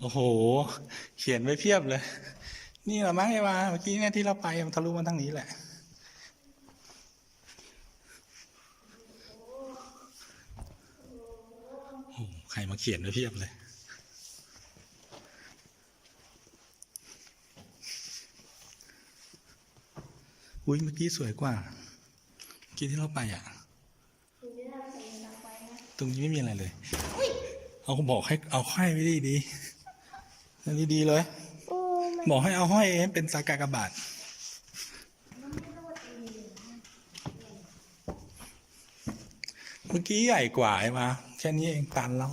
โอ้โห เขียนไว้เพียบเลย นี่เหรอมั้งไอ้วาเมื่อกี้เนี่ยที่เราไปมันทะลุมาทางนี้แหละโอ้โหใครมาเขียนไว้เพียบเลยอุ้ยเมื่อกี้สวยกว่าเมื่อกี้ที่เราไปอะตรงนี้ไม่มีอะไรเลย เอาบอกให้เอาห้อยไว้ดีดี นนี้ดีเลย บอกให้เอาห้อยเองเป็นสากากบาทมันไม่รอดเองเมื่อกี้ใหญ่กว่าไอ้มาแค่นี้เองตันแล้ว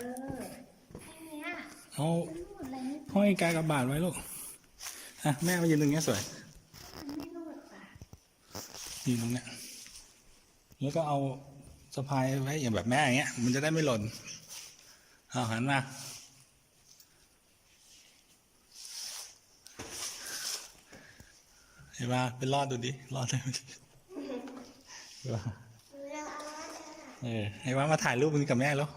เออแค่เนี้ยเอามันรูดอะไรไม่ห้อยกากบาทไว้ลูกอะแม่มายืนตรงเนี้ยสวยมันไม่รูดป่ะยืนตรงเนี้ยแล้วก็เอาสะพายไว้อย่างแบบแม่อย่างเงี้ย มันจะได้ไม่หล่นเอาหันมาเห็นปะเป็นรอดดูดิรอดได้ไหมเห็นปะเออเอาไว้จ้ะเออไอ้ว่ามาถ่ายรูปมันกับแม่แล้ว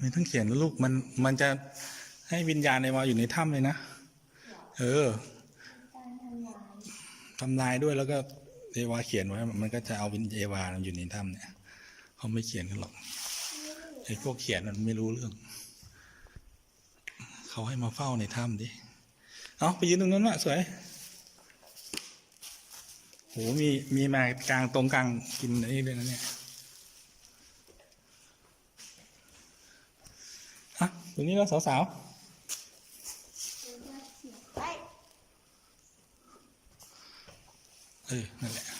ไม่ต้องเขียนไม่ต้องเขียนลูกมันมันจะให้วิญญาณในวาอยู่ในถ้ำเลยนะ เออทำลายด้วยแล้วก็เอวาเขียนไว้ มันก็จะเอาวิญเอวาอยู่ในถ้ำเนี่ยเขาไม่เขียนกันหรอกไอ้พวกเขียนมันไม่รู้เรื่องเขาให้มาเฝ้าในถ้ำดิเอาไปยืนตรงนั้นวะสวยโหมีมีมากลางตรงกลางกินอ้นี่ด้วยนะเนี่ย อะตรงนี้แ